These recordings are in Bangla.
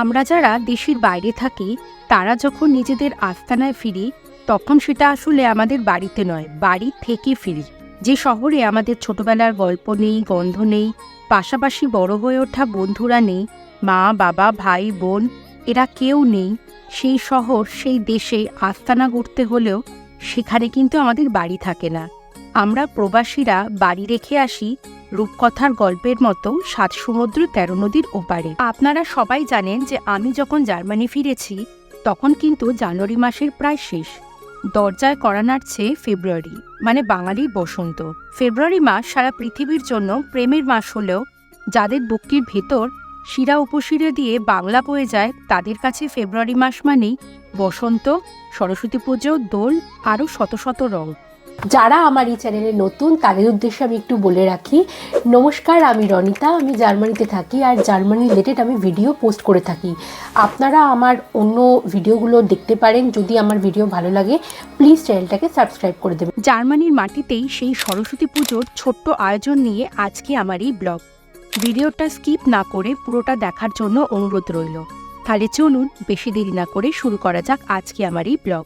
আমরা যারা দেশের বাইরে থাকি, তারা যখন নিজেদের আস্তানায় ফিরি, তখন সেটা আসলে আমাদের বাড়িতে নয়, বাড়ি থেকে ফিরি। যে শহরে আমাদের ছোটবেলার গল্প নেই, গন্ধ নেই, পাশাপাশি বড় হয়ে ওঠা বন্ধুরা নেই, মা, বাবা, ভাই, বোন, এরা কেউ নেই, সেই শহর, সেই দেশে আস্তানা গড়তে হলেও সেখানে কিন্তু আমাদের বাড়ি থাকে না। আমরা প্রবাসীরা বাড়ি রেখে আসি রূপকথার গল্পের মতো সাত সমুদ্র তেরো নদীর ওপারে। আপনারা সবাই জানেন যে আমি যখন জার্মানি ফিরেছি, তখন কিন্তু জানুয়ারি মাসের প্রায় শেষ। দরজায় করা নাড়ছে ফেব্রুয়ারি মানে বাঙালির বসন্ত। ফেব্রুয়ারি মাস সারা পৃথিবীর জন্য প্রেমের মাস হলেও যাদের বুকটির ভেতর শিরা উপশিরা দিয়ে বাংলা বয়ে যায়, তাদের কাছে ফেব্রুয়ারি মাস মানেই বসন্ত, সরস্বতী পুজো, দোল, আরও শত শত রং। যারা আমার এই চ্যানেলে নতুন, তাদের উদ্দেশ্যে আমি একটু বলে রাখি, নমস্কার, আমি রনিতা, আমি জার্মানিতে থাকি আর জার্মানি রিলেটেড আমি ভিডিও পোস্ট করে থাকি। আপনারা আমার অন্য ভিডিওগুলো দেখতে পারেন, যদি আমার ভিডিও ভালো লাগে প্লিজ চ্যানেলটাকে সাবস্ক্রাইব করে দেবেন। জার্মানির মাটিতেই সেই সরস্বতী পুজোর ছোট্ট আয়োজন নিয়ে আজকে আমার এই ব্লগ ভিডিওটা স্কিপ না করে পুরোটা দেখার জন্য অনুরোধ রইল। তাহলে চলুন, বেশি দেরি না করে শুরু করা যাক আজকে আমার এই ব্লগ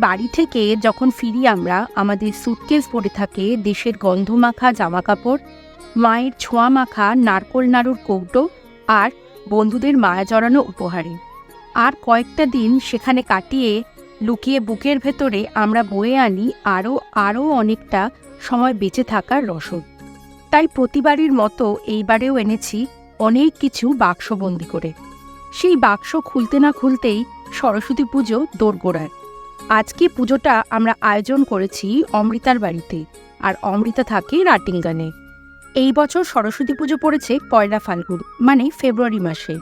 বাড়ি থেকে যখন ফিরি আমরা, আমাদের সুটকেস পড়ে থাকে দেশের গন্ধমাখা জামাকাপড়, মায়ের ছোঁয়া মাখা নারকোল নাড়ুর কৌটো আর বন্ধুদের মায়া জড়ানো উপহারে। আর কয়েকটা দিন সেখানে কাটিয়ে, লুকিয়ে বুকের ভেতরে আমরা বয়ে আনি আরও আরও অনেকটা সময় বেঁচে থাকার রসদ। তাই প্রতিবারের মতো এইবারেও এনেছি অনেক কিছু বাক্সবন্দি করে। সেই বাক্স খুলতে না খুলতেই সরস্বতী পুজো দোরগোড়ায়। আজকে পুজোটা আমরা আয়োজন করেছি অমৃতার বাড়িতে, আর অমৃতা থাকে রাটিঙ্গানে। এই বছর সরস্বতী পুজো পড়েছে পয়লা ফাল্গুন মানে ফেব্রুয়ারি মাসে।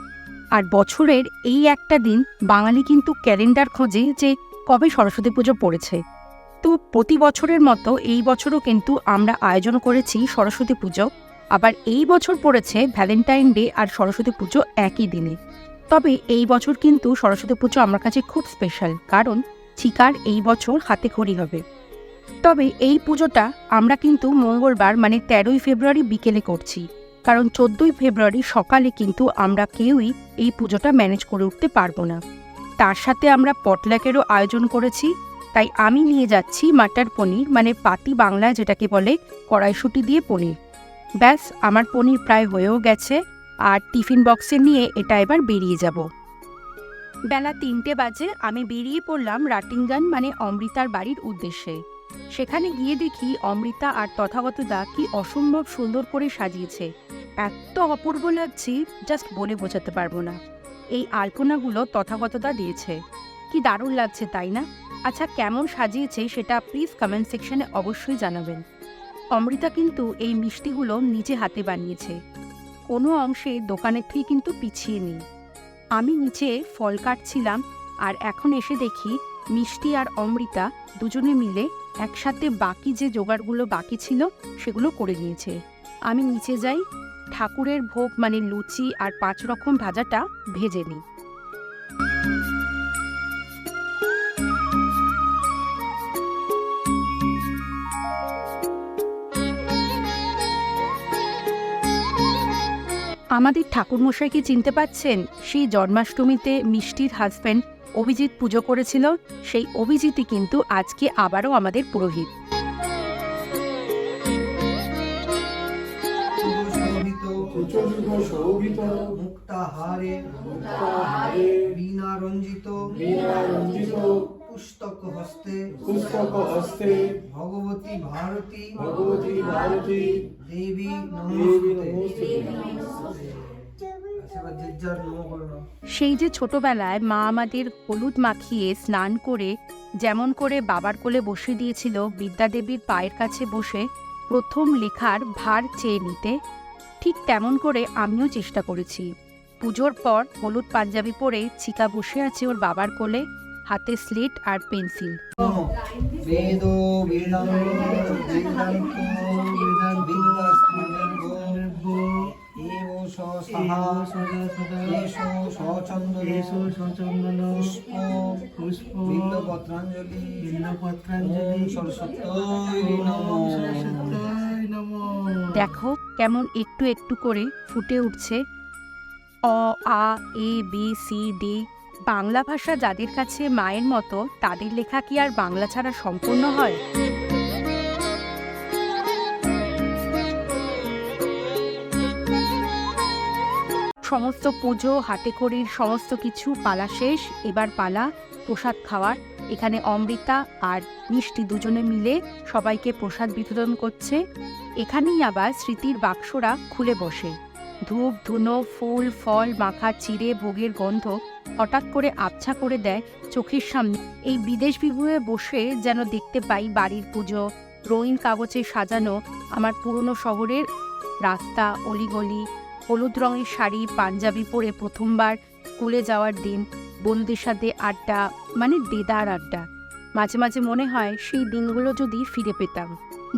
আর বছরের এই একটা দিন বাঙালি কিন্তু ক্যালেন্ডার খোঁজে যে কবে সরস্বতী পুজো পড়েছে। তো প্রতি বছরের মতো এই বছরও কিন্তু আমরা আয়োজন করেছি সরস্বতী পুজো, আবার এই বছর পড়েছে ভ্যালেন্টাইন ডে আর সরস্বতী পুজো একই দিনে। তবে এই বছর কিন্তু সরস্বতী পুজো আমার কাছে খুব স্পেশাল, কারণ চিকার এই বছর হাতে খড়ি হবে। তবে এই পুজোটা আমরা কিন্তু মঙ্গলবার মানে তেরোই ফেব্রুয়ারি বিকেলে করছি। কারণ চোদ্দোই ফেব্রুয়ারি সকালে কিন্তু আমরা কেউই এই পুজোটা ম্যানেজ করে উঠতে পারব না। তার সাথে আমরা পটলাকেরও আয়োজন করেছি। তাই আমি নিয়ে যাচ্ছি মাটার পনির মানে পাতি বাংলায় যেটাকে বলে, কড়াইশুটি দিয়ে পনির। ব্যাস, আমার পনির প্রায় হয়েও গেছে। আর টিফিন বক্সে নিয়ে এটা এবার বেরিয়ে যাব। বেলা তিনটে বাজে আমি বেরিয়ে পড়লাম রাটিঙ্গান মানে অমৃতার বাড়ির উদ্দেশ্যে। সেখানে গিয়ে দেখি অমৃতা আর তথাগত দা কি অসম্ভব সুন্দর করে সাজিয়েছে। এত অপূর্ব লাগছে জাস্ট বলে বোঝাতে পারব না। এই আলপনাগুলো তথাগতদা দিয়েছে। কি দারুণ লাগছে, তাই না? আচ্ছা কেমন সাজিয়েছে সেটা প্লিজ কমেন্ট সেকশনে অবশ্যই জানাবেন। অমৃতা কিন্তু এই মিষ্টিগুলো নিজে হাতে বানিয়েছে। কোনো অংশে দোকানের থেকে কিন্তু পিছিয়ে নেই। আমি নিচে ফল কাটছিলাম আর এখন এসে দেখি মিষ্টি আর অমৃতা দুজনে মিলে একসাথে বাকি যে জোগাড়গুলো বাকি ছিল সেগুলো করে নিয়েছে। আমি নিচে যাই, ঠাকুরের ভোগ মানে লুচি আর পাঁচ রকম ভাজাটা ভেজে নিই। আমাদের ঠাকুরমশাইকে চিনতে পাচ্ছেন? সেই জন্মাষ্টমীতে মিষ্টির হাজব্যান্ড অভিজিৎ পুজো করেছিল। সেই অভিজিৎই কিন্তু আজকে আবারও আমাদের পুরোহিত। শোভিত মুক্তাহারে মুক্তাহারে বীণা রঞ্জিত বীণা রঞ্জিত পুস্তক হস্তে পুস্তক হস্তে ভগবতী ভারতী ভগবতী ভারতী দেবী। সেই যে ছোটবেলায় মা আমাদের হলুদ মাখিয়ে স্নান করে যেমন করে বাবার কোলে বসে দিয়েছিল বিদ্যাদেবীর পায়ের কাছে বসে প্রথম লেখার ভার চেয়ে নিতে ঠিক তেমন করে আমিও চেষ্টা করেছি। পুজোর পর হলুদ পাঞ্জাবি পরে চিকা বসে আছে ওর বাবার কোলে হাতে স্লেট আর পেন্সিল। দেখো কেমন একটু একটু করে ফুটে উঠছে। অ আ A B C D Bangla ভাষা যাদের কাছে মায়ের মতো, তাদের লেখা কি আর বাংলা ছাড়া সম্পূর্ণ হয়? সমস্ত পুজো হাতে খড়ির সমস্ত কিছু, পালা শেষ, এবার পালা, প্রসাদ খাওয়ার। এখানে অমৃতা আর মিষ্টি দুজনে মিলে সবাইকে প্রসাদ বিতরণ করছে। এখানেই আবার স্মৃতির বাক্সরা খুলে বসে। ধূপ, ধুনো, ফুল, ফল, মাখা, চিড়ে, ভোগের গন্ধ হঠাৎ করে আবছা করে দেয় চোখের সামনে। এই বিদেশ বিভুয়ে বসে যেন দেখতে পাই বাড়ির পুজো, রঙিন কাগজে সাজানো আমার পুরনো শহরের রাস্তা, অলিগলি, হলুদ রঙের শাড়ি, পাঞ্জাবি পরে প্রথমবার স্কুলে যাওয়ার দিন, বন্ধুদের সাথে আড্ডা মানে দেদার আড্ডা। মাঝে মাঝে মনে হয় সেই দিনগুলো যদি ফিরে পেতাম।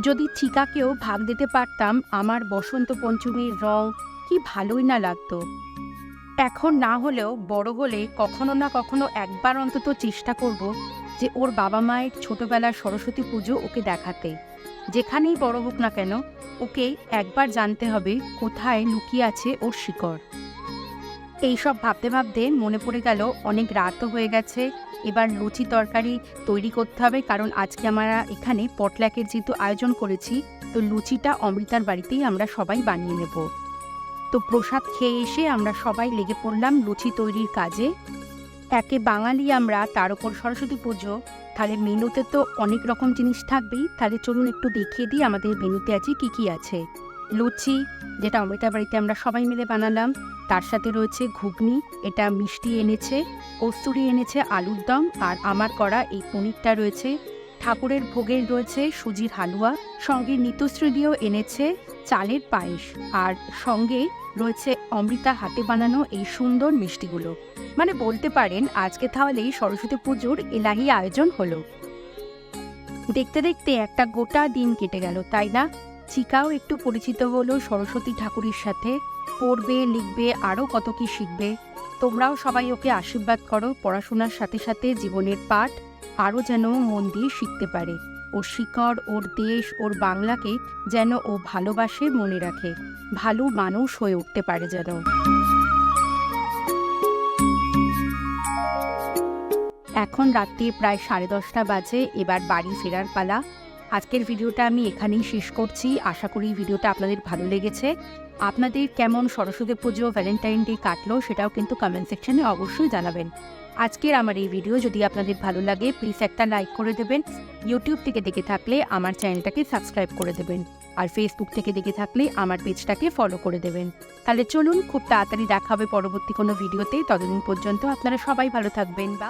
যদি চিকাকেও ভাগ দিতে পারতাম আমার বসন্ত পঞ্চমীর রং কি ভালোই না লাগতো। এখন না হলেও বড় হলে কখনো না কখনো একবার অন্তত চেষ্টা করব যে ওর বাবা মায়ের ছোটবেলার সরস্বতী পুজো ওকে দেখাতে। যেখানেই বড় হোক না কেন, ওকে একবার জানতে হবে কোথায় লুকিয়ে আছে ওর শিকড়। এইসব ভাবতে ভাবতে মনে পড়ে গেল অনেক রাতও হয়ে গেছে, এবার লুচি তরকারি তৈরি করতে হবে কারণ আজকে আমরা এখানে পটল্যাকের যেহেতু আয়োজন করেছি, তো লুচিটা অমৃতার বাড়িতেই আমরা সবাই বানিয়ে নেব। তো প্রসাদ খেয়ে এসে আমরা সবাই লেগে পড়লাম লুচি তৈরির কাজে। একে বাঙালি আমরা, তার উপর সরস্বতী পুজো। তাহলে মেনুতে তো অনেক রকম জিনিস থাকবেই। তাহলে চলুন একটু দেখিয়ে দিই আমাদের মেনুতে আছে কি কি আছে। লুচি, যেটা অমৃতার বাড়িতে আমরা সবাই মিলে বানালাম। তার সাথে রয়েছে ঘুগনি, এটা মিষ্টি এনেছে, কস্তুরি এনেছে, আলুর দম, আর আমার করা এই পনিরটা রয়েছে। ঠাকুরের ভোগের রয়েছে সুজির হালুয়া, সঙ্গে নিত্যশ্রী দিয়েও এনেছে চালের পায়েস। আর সঙ্গে রয়েছে অমৃতা হাতে বানানো এই সুন্দর মিষ্টিগুলো। মানে বলতে পারেন, আজকে তাহলেই সরস্বতী পুজোর এলাহি আয়োজন হলো। দেখতে দেখতে একটা গোটা দিন কেটে গেল, তাই না? চিকাও একটু পরিচিত হলো সরস্বতী ঠাকুরের সাথে। পড়বে, লিখবে, আরও কত কি শিখবে। তোমরাও সবাই ওকে আশীর্বাদ করো, পড়াশোনার সাথে সাথে জীবনের পাঠ আরও যেন মন দিয়ে শিখতে পারে। ওর শিকড়, ওর দেশ, ওর বাংলাকে যেন ও ভালোবাসে মনে রাখে। ভালো মানুষ হয়ে উঠতে পারে যেন। এখন রাত্রি প্রায় সাড়ে দশটা বাজে, এবার বাড়ি ফেরার পালা। আজকের ভিডিওটা আমি এখানেই শেষ করছি। আশা করি ভিডিওটা আপনাদের ভালো লেগেছে। আপনাদের কেমন সরস্বতী পুজো, ভ্যালেন্টাইন ডে কাটলো সেটাও কিন্তু কমেন্ট সেকশনে অবশ্যই জানাবেন। আজকের আমার এই ভিডিও যদি আপনাদের ভালো লাগে প্লিজ একটা লাইক করে দেবেন। ইউটিউব থেকে দেখে থাকলে আমার চ্যানেলটাকে সাবস্ক্রাইব করে দেবেন। আর ফেসবুক থেকে দেখে থাকলে আমার পেজটাকে ফলো করে দেবেন। তাহলে চলুন, খুব তাড়াতাড়ি দেখা হবে পরবর্তী কোনো ভিডিওতে ততদিন পর্যন্ত আপনারা সবাই ভালো থাকবেন। বা